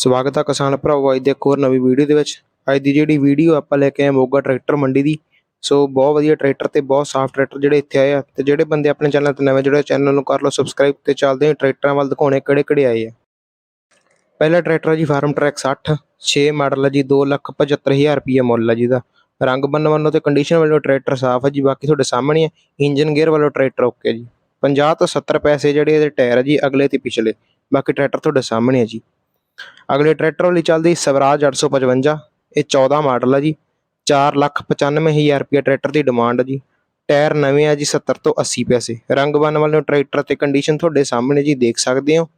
ਸਵਾਗਤ ਹੈ ਕਿਸਾਨ ਭਰਾਓ ਅੱਜ ਦੇ ਇੱਕ ਹੋਰ ਨਵੀਂ ਵੀਡੀਓ ਦੇ ਵਿੱਚ। ਅੱਜ ਦੀ ਜਿਹੜੀ ਵੀਡੀਓ ਆਪਾਂ ਲੈ ਕੇ ਆਏ ਮੋਗਾ ਟਰੈਕਟਰ ਮੰਡੀ ਦੀ। ਸੋ ਬਹੁਤ ਵਧੀਆ ਟਰੈਕਟਰ ਤੇ ਬਹੁਤ ਸਾਫ਼ ਟਰੈਕਟਰ ਜਿਹੜੇ ਇੱਥੇ ਆਏ ਆ। ਤੇ ਜਿਹੜੇ ਬੰਦੇ ਆਪਣੇ ਚੈਨਲ ਤੇ ਨਵੇਂ ਜੁੜੇ, ਚੈਨਲ ਨੂੰ ਕਰ ਲਓ ਸਬਸਕ੍ਰਾਈਬ ਤੇ ਚੱਲਦੇ ਹਾਂ ਟਰੈਕਟਰਾਂ ਵੱਲ ਦਿਖਾਉਣੇ ਕਿਹੜੇ ਕਿਹੜੇ ਆਏ ਆ। ਪਹਿਲਾ ਟਰੈਕਟਰ ਹੈ ਜੀ ਫਾਰਮ ਟਰੈਕ 60 6 ਮਾਡਲ ਹੈ ਜੀ 275000 ਰੁਪਏ ਮੁੱਲ ਹੈ ਜਿਹਦਾ ਰੰਗ ਬੰਨ ਵੱਲੋਂ ਤੇ ਕੰਡੀਸ਼ਨ ਵੱਲੋਂ ਟਰੈਕਟਰ ਸਾਫ਼ ਹੈ ਜੀ, ਬਾਕੀ ਤੁਹਾਡੇ ਸਾਹਮਣੇ ਹੈ ਇੰਜਨ ਗੇਅਰ ਵੱਲੋਂ ਟਰੈਕਟਰ ਓਕੇ ਜੀ। 50 ਤੋਂ 70 ਪੈਸੇ ਜਿਹੜੇ ਇਹਦੇ ਟਾਇਰ ਹੈ ਜੀ, ਅਗਲੇ ਤੇ ਪਿਛਲੇ। ਬਾਕੀ ਟਰੈਕਟਰ ਤੁਹਾਡੇ ਸਾਹਮਣੇ ਹੈ ਜੀ। ਅਗਲੇ ਟਰੈਕਟਰ ਵਾਲੀ ਚੱਲਦੀ ਸਵਰਾਜ 855 ਇਹ 14 ਮਾਡਲ ਆ ਜੀ 495000 ਰੁਪਏ ਟਰੈਕਟਰ ਦੀ ਡਿਮਾਂਡ ਹੈ ਜੀ। ਟਾਇਰ ਨਵੇਂ ਆ ਜੀ 70 ਤੋਂ 80 ਪੈਸੇ। ਰੰਗ ਬੰਨ ਵਾਲੇ ਟਰੈਕਟਰ ਤੇ ਕੰਡੀਸ਼ਨ ਤੁਹਾਡੇ ਸਾਹਮਣੇ ਜੀ, ਦੇਖ ਸਕਦੇ ਹੋ।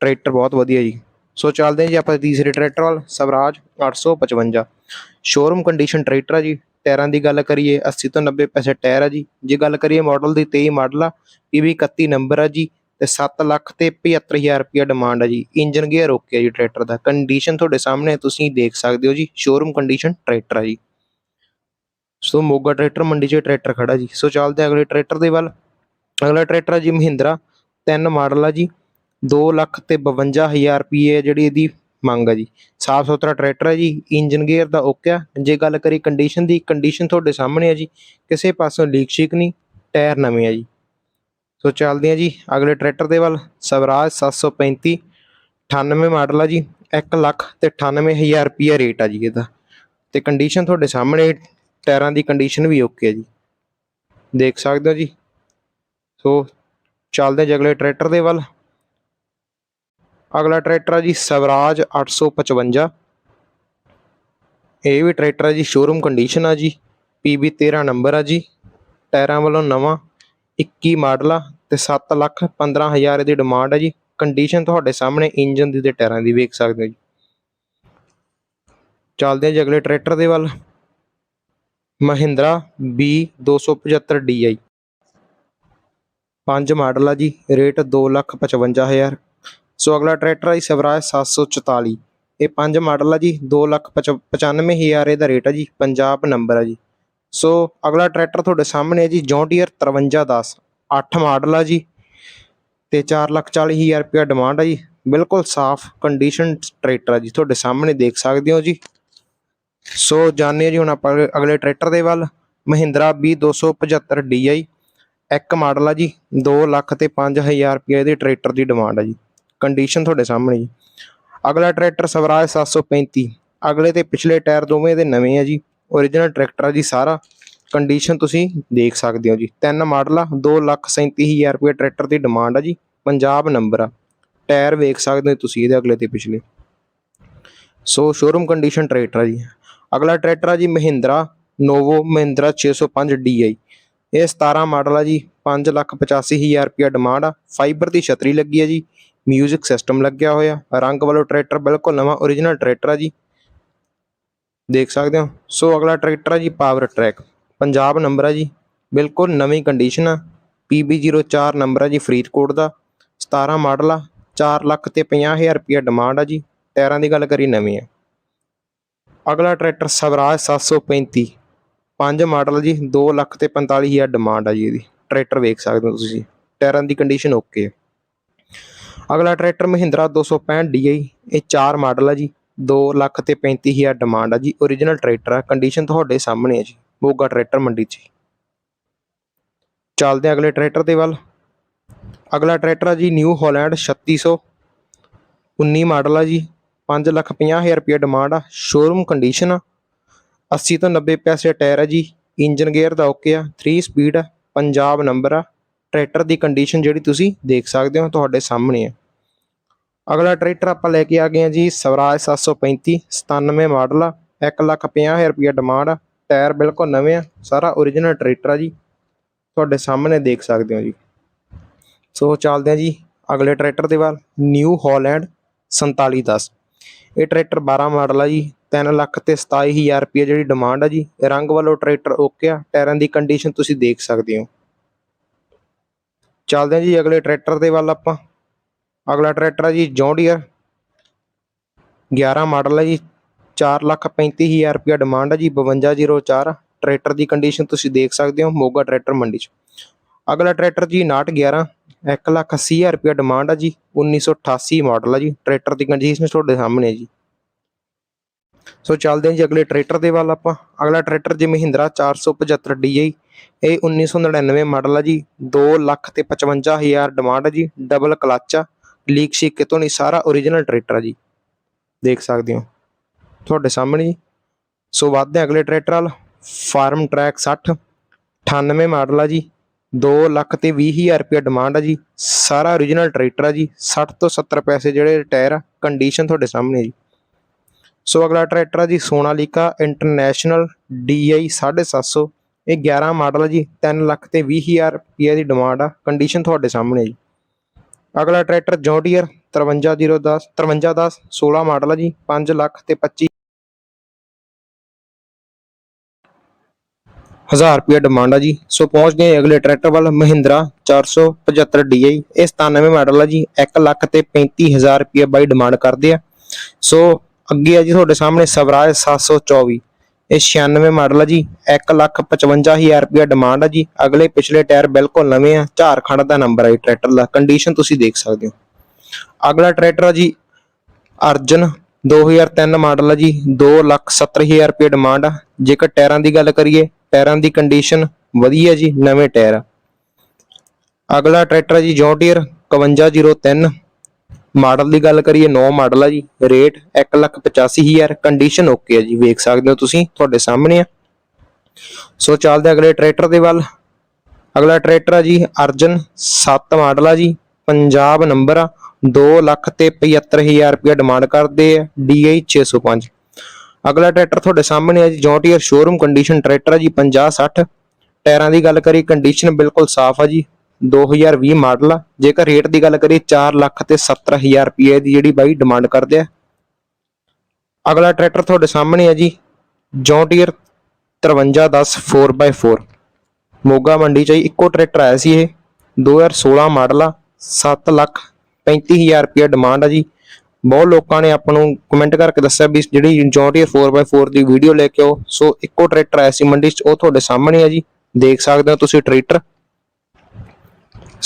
ਟਰੈਕਟਰ ਬਹੁਤ ਵਧੀਆ ਜੀ। ਸੋ ਚੱਲਦੇ ਹਾਂ ਜੀ ਆਪਾਂ ਤੀਸਰੇ ਟਰੈਕਟਰ ਵਾਲ, ਸਵਰਾਜ 855 ਸ਼ੋਰੂਮ ਕੰਡੀਸ਼ਨ ਟਰੈਕਟਰ ਆ ਜੀ। ਟਾਇਰਾਂ ਦੀ ਗੱਲ ਕਰੀਏ 80 ਤੋਂ 90 ਪੈਸੇ ਟਾਇਰ ਆ ਜੀ। ਜੇ ਗੱਲ ਕਰੀਏ ਮਾਡਲ ਦੀ 23 ਮਾਡਲ ਆ, ਇਹ ਵੀ 31 ਨੰਬਰ ਆ ਜੀ। ਤੇ 7 ਲੱਖ ਤੇ 75000 ਰੁਪਏ ਡਿਮਾਂਡ ਆ ਜੀ। ਇੰਜਨ ਗੇਅਰ ਓਕੇ ਆ ਜੀ ਟਰੈਕਟਰ ਦਾ। ਕੰਡੀਸ਼ਨ ਤੁਹਾਡੇ ਸਾਹਮਣੇ ਤੁਸੀਂ ਦੇਖ ਸਕਦੇ ਹੋ ਜੀ। ਸ਼ੋਰੂਮ ਕੰਡੀਸ਼ਨ ਟਰੈਕਟਰ ਆ ਜੀ। ਸੋ ਮੋਗਾ ਟਰੈਕਟਰ ਮੰਡੀ 'ਚ ਟਰੈਕਟਰ ਖੜਾ ਜੀ। ਸੋ ਚੱਲਦੇ ਹਾਂ ਅਗਲੇ ਟਰੈਕਟਰ ਦੇ ਵੱਲ। ਅਗਲਾ ਟਰੈਕਟਰ ਆ ਜੀ ਮਹਿੰਦਰਾ। 3 ਮਾਡਲ ਆ ਜੀ। 2 ਲੱਖ ਤੇ 52000 ਰੁਪਏ ਜਿਹੜੀ ਇਹਦੀ ਮੰਗ ਆ ਜੀ। ਸਾਫ਼ ਸੁਥਰਾ ਟਰੈਕਟਰ ਹੈ ਜੀ। ਇੰਜਨ ਗੇਅਰ ਦਾ ਓਕੇ ਆ। ਜੇ ਗੱਲ ਕਰੀ ਕੰਡੀਸ਼ਨ ਦੀ ਕੰਡੀਸ਼ਨ ਤੁਹਾਡੇ ਸਾਹਮਣੇ ਆ ਜੀ। ਕਿਸੇ ਪਾਸੋਂ ਲੀਕ ਸ਼ੀਕ ਨਹੀਂ ਟਾਇਰ ਨਵੇਂ ਆ ਜੀ। ਸੋ ਚੱਲਦੇ ਆ ਜੀ, ਅਗਲੇ ਟਰੈਕਟਰ ਦੇ ਵੱਲ। ਸਵਰਾਜ 735 98 ਮਾਡਲ ਆ ਜੀ 1 ਲੱਖ ਤੇ 98000 ਰੁਪਏ ਰੇਟ ਆ ਜੀ ਇਹਦਾ। ਤੇ ਕੰਡੀਸ਼ਨ ਤੁਹਾਡੇ ਸਾਹਮਣੇ, ਟਾਇਰਾਂ ਦੀ ਕੰਡੀਸ਼ਨ ਵੀ ਓਕੇ ਆ ਜੀ। ਦੇਖ ਸਕਦੇ ਹੋ ਜੀ। ਸੋ ਚੱਲਦੇ ਹਾਂ ਜੀ ਅਗਲੇ ਟਰੈਕਟਰ ਦੇ ਵੱਲ। ਅਗਲਾ ਟਰੈਕਟਰ ਆ ਜੀ, ਸਵਰਾਜ 855 ਇਹ ਵੀ ਟਰੈਕਟਰ ਆ ਜੀ ਸ਼ੋਰੂਮ ਕੰਡੀਸ਼ਨ ਆ ਜੀ। PB 13 ਨੰਬਰ ਆ ਜੀ। ਟਾਇਰਾਂ ਵੱਲੋਂ ਨਵਾਂ 21 ਮਾਡਲ ਆ ਤੇ 7 ਲੱਖ 15000 ਦੀ ਡਿਮਾਂਡ ਹੈ ਜੀ। ਕੰਡੀਸ਼ਨ ਤੁਹਾਡੇ ਸਾਹਮਣੇ ਇੰਜਨ ਦੀ ਤੇ ਟਾਇਰਾਂ ਦੀ ਵੇਖ ਸਕਦੇ ਹੋ ਜੀ। ਚੱਲਦੇ ਹਾਂ ਜੀ ਅਗਲੇ ਟਰੈਕਟਰ ਦੇ ਵੱਲ। ਮਹਿੰਦਰਾ B 275 DI ਪੰਜ ਮਾਡਲ ਆ ਜੀ ਰੇਟ 255000 ਸੋ ਅਗਲਾ ਟਰੈਕਟਰ ਹੈ ਸਵਰਾਜ 744 ਇਹ ਪੰਜ ਮਾਡਲ ਆ ਜੀ 295000 ਇਹਦਾ ਰੇਟ ਆ ਜੀ, ਪੰਜਾਬ ਨੰਬਰ ਆ ਜੀ। ਸੋ ਅਗਲਾ ਟਰੈਕਟਰ ਤੁਹਾਡੇ ਸਾਹਮਣੇ ਹੈ ਜੀ, ਜੌਂਡੀਅਰ 5310 8 ਮਾਡਲ ਆ ਜੀ ਤੇ 440000 ਰੁਪਏ ਡਿਮਾਂਡ ਆ ਜੀ। ਬਿਲਕੁਲ ਸਾਫ਼ ਕੰਡੀਸ਼ਨ ਟਰੈਕਟਰ ਆ ਜੀ, ਤੁਹਾਡੇ ਸਾਹਮਣੇ ਦੇਖ ਸਕਦੇ ਹੋ ਜੀ। ਸੋ ਜਾਣਦੇ ਹਾਂ ਜੀ, ਹੁਣ ਆਪਾਂ ਅਗਲੇ- ਅਗਲੇ ਟਰੈਕਟਰ ਦੇ ਵੱਲ, ਮਹਿੰਦਰਾ B275 DI ਇੱਕ ਮਾਡਲ ਆ ਜੀ 2 ਲੱਖ ਤੇ 5000 ਰੁਪਏ ਦੇ ਟਰੈਕਟਰ ਦੀ ਡਿਮਾਂਡ ਆ ਜੀ। ਕੰਡੀਸ਼ਨ ਤੁਹਾਡੇ ਸਾਹਮਣੇ ਜੀ। ਅਗਲਾ ਟਰੈਕਟਰ ਸਵਰਾਜ 735 ਅਗਲੇ ਤੇ ਪਿਛਲੇ ਟਾਇਰ ਦੋਵੇਂ ਦੇ ਨਵੇਂ ਆ ਜੀ। Origignal ਟਰੈਕਟਰ ਆ ਜੀ ਸਾਰਾ। ਕੰਡੀਸ਼ਨ ਤੁਸੀਂ ਦੇਖ ਸਕਦੇ ਹੋ ਜੀ। ਤਿੰਨ ਮਾਡਲ ਆ 2 ਲੱਖ 37000 ਰੁਪਏ ਟਰੈਕਟਰ ਦੀ ਡਿਮਾਂਡ ਆ ਜੀ। ਪੰਜਾਬ ਨੰਬਰ ਆ। ਟਾਇਰ ਵੇਖ ਸਕਦੇ ਹੋ ਤੁਸੀਂ ਇਹਦੇ ਅਗਲੇ ਤੇ ਪਿਛਲੇ। ਸੋ ਸ਼ੋਰੂਮ ਕੰਡੀਸ਼ਨ ਟਰੈਕਟਰ ਆ ਜੀ। ਅਗਲਾ ਟਰੈਕਟਰ ਆ ਜੀ ਮਹਿੰਦਰਾ, ਨੋਵੋ ਮਹਿੰਦਰਾ 605 DI ਇਹ 17 ਮਾਡਲ ਆ ਜੀ। 585000 ਰੁਪਏ ਡਿਮਾਂਡ ਆ। ਫਾਈਬਰ ਦੀ ਛਤਰੀ ਲੱਗੀ ਆ ਜੀ। ਮਿਊਜ਼ਿਕ ਸਿਸਟਮ ਲੱਗਿਆ ਹੋਇਆ। ਰੰਗ ਵਾਲੋ ਟਰੈਕਟਰ ਬਿਲਕੁਲ ਨਵਾਂ origignal ਟਰੈਕਟਰ ਆ ਜੀ। ਦੇਖ ਸਕਦੇ ਹੋ। ਸੋ ਅਗਲਾ ਟਰੈਕਟਰ ਆ ਜੀ ਪਾਵਰ ਟਰੈਕ ਪੰਜਾਬ ਨੰਬਰ ਹੈ ਜੀ। ਬਿਲਕੁਲ ਨਵੀਂ ਕੰਡੀਸ਼ਨ ਆ। PB04 ਨੰਬਰ ਹੈ ਜੀ ਫਰੀਦਕੋਟ ਦਾ। 17 ਮਾਡਲ ਆ। 4 ਲੱਖ ਤੇ 50000 ਰੁਪਏ ਡਿਮਾਂਡ ਆ ਜੀ। ਟਾਇਰਾਂ ਦੀ ਗੱਲ ਕਰੀ ਨਵੀਂ ਆ। ਅਗਲਾ ਟਰੈਕਟਰ ਸਵਰਾਜ 735 ਪੰਜ ਮਾਡਲ ਜੀ 2 ਲੱਖ ਤੇ 45000 ਡਿਮਾਂਡ ਆ ਜੀ ਇਹਦੀ। ਟਰੈਕਟਰ ਵੇਖ ਸਕਦੇ ਹੋ ਤੁਸੀਂ ਟਾਇਰਾਂ ਦੀ ਕੰਡੀਸ਼ਨ ਓਕੇ ਹੈ ਅਗਲਾ ਟਰੈਕਟਰ ਮਹਿੰਦਰਾ 265 DI ਇਹ ਚਾਰ ਮਾਡਲ ਆ ਜੀ। 2 ਲੱਖ ਤੇ 35000 ਡਿਮਾਂਡ ਆ ਜੀ origignal ਟਰੈਕਟਰ ਆ। ਕੰਡੀਸ਼ਨ ਤੁਹਾਡੇ ਸਾਹਮਣੇ ਆ ਜੀ, ਮੋਗਾ ਟਰੈਕਟਰ ਮੰਡੀ 'ਚ। ਚੱਲਦੇ ਹਾਂ ਅਗਲੇ ਟਰੈਕਟਰ ਦੇ ਵੱਲ। ਅਗਲਾ ਟਰੈਕਟਰ ਆ ਜੀ ਨਿਊ ਹਾਲੈਂਡ 3600 19 ਮਾਡਲ ਆ ਜੀ 5 ਲੱਖ 50000 ਰੁਪਏ ਡਿਮਾਂਡ ਆ। ਸ਼ੋਰੂਮ ਕੰਡੀਸ਼ਨ ਆ 80 ਤੋਂ 90 ਪੈਸੇ ਟਾਇਰ ਆ ਜੀ। ਇੰਜਨ ਗੇਅਰ ਦਾ ਓਕੇ ਆ 3 ਸਪੀਡ ਆ, ਪੰਜਾਬ ਨੰਬਰ ਆ। ਟਰੈਕਟਰ ਦੀ ਕੰਡੀਸ਼ਨ ਜਿਹੜੀ ਤੁਸੀਂ ਦੇਖ ਸਕਦੇ ਹੋ, ਤੁਹਾਡੇ ਸਾਹਮਣੇ ਆ। ਅਗਲਾ ਟਰੈਕਟਰ ਆਪਾਂ ਲੈ ਕੇ ਆ ਗਏ ਆ ਜੀ ਸਵਰਾਜ 735 97 ਮਾਡਲ ਆ 1 ਲੱਖ 50000 ਰੁਪਏ ਡਿਮਾਂਡ ਆ ਟਾਇਰ ਬਿਲਕੁਲ ਨਵੇਂ ਆ, ਸਾਰਾ origignal ਟਰੈਕਟਰ ਆ ਜੀ। ਤੁਹਾਡੇ ਸਾਹਮਣੇ ਦੇਖ ਸਕਦੇ ਹੋ ਜੀ। ਸੋ ਚੱਲਦੇ ਆ ਜੀ ਅਗਲੇ ਟਰੈਕਟਰ ਦੇ ਵੱਲ ਨਿਊ ਹਾਲੈਂਡ 4710 ਇਹ ਟਰੈਕਟਰ 12 ਮਾਡਲ ਆ ਜੀ 3 ਲੱਖ ਤੇ 27000 ਰੁਪਏ ਜਿਹੜੀ ਡਿਮਾਂਡ ਆ ਜੀ ਰੰਗ ਵੱਲੋਂ ਟਰੈਕਟਰ ਓਕੇ ਆ, ਟਾਇਰਾਂ ਦੀ ਕੰਡੀਸ਼ਨ ਤੁਸੀਂ ਦੇਖ ਸਕਦੇ ਹੋ। ਚੱਲਦੇ ਹਾਂ ਜੀ ਅਗਲੇ ਟਰੈਕਟਰ ਦੇ ਵੱਲ ਆਪਾਂ। ਅਗਲਾ ਟਰੈਕਟਰ ਆ ਜੀ ਜੌਂਡੀਅਰ 11 ਮਾਡਲ ਹੈ ਜੀ 4 ਲੱਖ 35000 ਰੁਪਏ ਡਿਮਾਂਡ ਹੈ ਜੀ 5204 ਟਰੈਕਟਰ ਦੀ ਕੰਡੀਸ਼ਨ ਤੁਸੀਂ ਦੇਖ ਸਕਦੇ ਹੋ, ਮੋਗਾ ਟਰੈਕਟਰ ਮੰਡੀ 'ਚ। ਅਗਲਾ ਟਰੈਕਟਰ ਜੀ 911 180000 ਰੁਪਏ ਡਿਮਾਂਡ ਆ ਜੀ 1988 ਮਾਡਲ ਆ ਜੀ। ਟਰੈਕਟਰ ਦੀ ਕੰਡੀਸ਼ਨ ਤੁਹਾਡੇ ਸਾਹਮਣੇ ਹੈ ਜੀ। ਸੋ ਚੱਲਦੇ ਹਾਂ ਜੀ ਅਗਲੇ ਟਰੈਕਟਰ ਦੇ ਵੱਲ ਆਪਾਂ। ਅਗਲਾ ਟਰੈਕਟਰ ਜੀ ਮਹਿੰਦਰਾ 475 DI ਇਹ 1999 ਮਾਡਲ ਆ ਜੀ 2 ਲੱਖ ਤੇ 55000 ਡਿਮਾਂਡ ਆ ਜੀ ਡਬਲ ਕਲਚ ਆ। ਲੀਕ ਸ਼ੀਕ ਕਿਤੋਂ ਨਹੀਂ, ਸਾਰਾ ਓਰੀਜਨਲ ਟਰੈਕਟਰ ਆ ਜੀ। ਦੇਖ ਸਕਦੇ ਹੋ। ਤੁਹਾਡੇ ਸਾਹਮਣੇ ਜੀ। ਸੋ ਵੱਧਦੇ ਅਗਲੇ ਟਰੈਕਟਰ ਵਾਲ। ਫਾਰਮ ਟਰੈਕ 60 98 ਮਾਡਲ ਆ ਜੀ। 2 ਲੱਖ ਤੇ 20000 ਰੁਪਏ ਡਿਮਾਂਡ ਆ ਜੀ। ਸਾਰਾ ਓਰੀਜਨਲ ਟਰੈਕਟਰ ਆ ਜੀ। 60 ਤੋਂ 70 ਪੈਸੇ ਜਿਹੜੇ ਟਾਇਰ ਆ ਕੰਡੀਸ਼ਨ ਤੁਹਾਡੇ ਸਾਹਮਣੇ ਜੀ। ਸੋ ਅਗਲਾ ਟਰੈਕਟਰ ਆ ਜੀ, ਸੋਨਾਲੀਕਾ ਇੰਟਰਨੈਸ਼ਨਲ DI 750 ਇਹ 11 ਮਾਡਲ ਆ ਜੀ। 3 ਲੱਖ ਤੇ 20000 ਰੁਪਏ ਦੀ ਡਿਮਾਂਡ ਆ। ਕੰਡੀਸ਼ਨ ਤੁਹਾਡੇ ਸਾਹਮਣੇ ਜੀ। ਅਗਲਾ ਟਰੈਕਟਰ ਜੌਂਡੀਅਰ 53010 5310 16 ਮਾਡਲ ਆ ਜੀ 5 ਲੱਖ ਤੇ 25 ਹਜ਼ਾਰ ਰੁਪਏ ਡਿਮਾਂਡ ਆ ਜੀ। ਸੋ ਪਹੁੰਚ ਗਏ ਅਗਲੇ ਟਰੈਕਟਰ ਵੱਲ, ਮਹਿੰਦਰਾ 475 DI ਇਹ 97 ਮਾਡਲ ਆ ਜੀ 1 ਲੱਖ ਤੇ 35000 ਰੁਪਏ ਬਾਈ ਡਿਮਾਂਡ ਕਰਦੇ ਆ। ਸੋ ਅੱਗੇ ਆ ਜੀ ਤੁਹਾਡੇ ਸਾਹਮਣੇ ਸਵਰਾਜ 724 ਇਹ 96 ਮਾਡਲ ਆ ਜੀ 1 ਲੱਖ 55000 ਰੁਪਏ ਡਿਮਾਂਡ ਆ ਜੀ। ਅਗਲੇ ਪਿਛਲੇ ਟਾਇਰ ਬਿਲਕੁਲ ਨਵੇਂ ਆ, ਝਾਰਖੰਡ ਦਾ ਨੰਬਰ ਆ ਜੀ ਟਰੈਕਟਰ ਦਾ। ਕੰਡੀਸ਼ਨ ਤੁਸੀਂ ਦੇਖ ਸਕਦੇ ਹੋ। ਅਗਲਾ ਟਰੈਕਟਰ ਆ ਜੀ, ਅਰਜਨ 2003 ਮਾਡਲ ਆ ਜੀ 2 ਲੱਖ 70000 ਰੁਪਏ ਡਿਮਾਂਡ ਆ। ਜੇਕਰ ਟਾਇਰਾਂ ਦੀ ਗੱਲ ਕਰੀਏ, ਟਾਇਰਾਂ ਦੀ ਕੰਡੀਸ਼ਨ ਵਧੀਆ ਜੀ, ਨਵੇਂ ਟਾਇਰ ਆ। ਅਗਲਾ ਟਰੈਕਟਰ ਆ ਜੀ ਜੌਂਡੀਅਰ 5103 ਮਾਡਲ ਦੀ ਗੱਲ ਕਰੀਏ 9 ਮਾਡਲ ਆ ਜੀ, ਰੇਟ 185000 ਕੰਡੀਸ਼ਨ ਓਕੇ ਆ ਜੀ, ਵੇਖ ਸਕਦੇ ਹੋ ਤੁਸੀਂ, ਤੁਹਾਡੇ ਸਾਹਮਣੇ ਆ। ਸੋ ਚੱਲਦੇ ਅਗਲੇ ਟਰੈਕਟਰ ਦੇ ਵੱਲ। ਅਗਲਾ ਟਰੈਕਟਰ ਆ ਜੀ, ਅਰਜਨ 7 ਮਾਡਲ ਆ ਜੀ, ਪੰਜਾਬ ਨੰਬਰ ਆ 2 ਲੱਖ ਤੇ 75000 ਰੁਪਏ ਡਿਮਾਂਡ ਕਰਦੇ ਆ DI 605 ਅਗਲਾ ਟਰੈਕਟਰ ਤੁਹਾਡੇ ਸਾਹਮਣੇ ਆ ਜੀ, ਜੌਂਟੀਅਰ ਸ਼ੋਰੂਮ ਕੰਡੀਸ਼ਨ ਟਰੈਕਟਰ ਆ ਜੀ 50 60 ਟਾਇਰਾਂ ਦੀ ਗੱਲ ਕਰੀ ਕੰਡੀਸ਼ਨ ਬਿਲਕੁਲ ਸਾਫ਼ ਆ ਜੀ 2020 ਮਾਡਲ ਆ। ਜੇਕਰ ਰੇਟ ਦੀ ਗੱਲ ਕਰੀਏ 4 ਲੱਖ ਤੇ 70000 ਰੁਪਏ ਦੀ ਜਿਹੜੀ ਬਾਈ ਡਿਮਾਂਡ ਕਰਦੇ ਆ। ਅਗਲਾ ਟਰੈਕਟਰ ਤੁਹਾਡੇ ਸਾਹਮਣੇ ਆ ਜੀ, ਜੌਂਟੀਅਰ 5310 4x4 ਮੋਗਾ ਮੰਡੀ ਚ ਇੱਕੋ ਟਰੈਕਟਰ ਆਇਆ ਸੀ ਇਹ 2016 ਮਾਡਲ ਆ 7 ਲੱਖ 35000 ਰੁਪਏ ਡਿਮਾਂਡ ਆ ਜੀ। ਬਹੁਤ ਲੋਕਾਂ ਨੇ ਆਪਾਂ ਨੂੰ ਕਮੈਂਟ ਕਰਕੇ ਦੱਸਿਆ ਵੀ ਜਿਹੜੀ ਜੌਂਟੀਅਰ 4x4 ਦੀ ਵੀਡੀਓ ਲੈ ਕੇ ਆਓ। ਸੋ ਇੱਕੋ ਟਰੈਕਟਰ ਆਇਆ ਸੀ ਮੰਡੀ 'ਚ, ਉਹ ਤੁਹਾਡੇ ਸਾਹਮਣੇ ਆ ਜੀ। ਦੇਖ ਸਕਦੇ ਹੋ ਤੁਸੀਂ ਟਰੈਕਟਰ।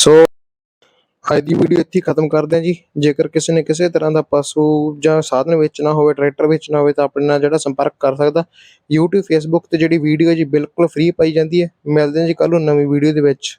ਸੋ ਅੱਜ ਦੀ ਵੀਡੀਓ ਇੱਥੇ ਖਤਮ ਕਰਦੇ ਹਾਂ ਜੀ। ਜੇਕਰ ਕਿਸੇ ਨੇ ਕਿਸੇ ਤਰ੍ਹਾਂ ਦਾ ਪਸ਼ੂ ਜਾਂ ਸਾਧਨ ਵੇਚਣਾ ਹੋਵੇ, ਟਰੈਕਟਰ ਵੇਚਣਾ ਹੋਵੇ, ਤਾਂ ਆਪਣੇ ਨਾਲ ਜਿਹੜਾ ਸੰਪਰਕ ਕਰ ਸਕਦਾ। YouTube, Facebook ਤੇ ਜਿਹੜੀ ਵੀਡੀਓ ਜੀ, ਬਿਲਕੁਲ ਫ੍ਰੀ ਪਾਈ ਜਾਂਦੀ ਹੈ। ਮਿਲਦੇ ਹਾਂ ਜੀ ਕੱਲ ਨੂੰ ਨਵੀਂ ਵੀਡੀਓ ਦੇ ਵਿੱਚ।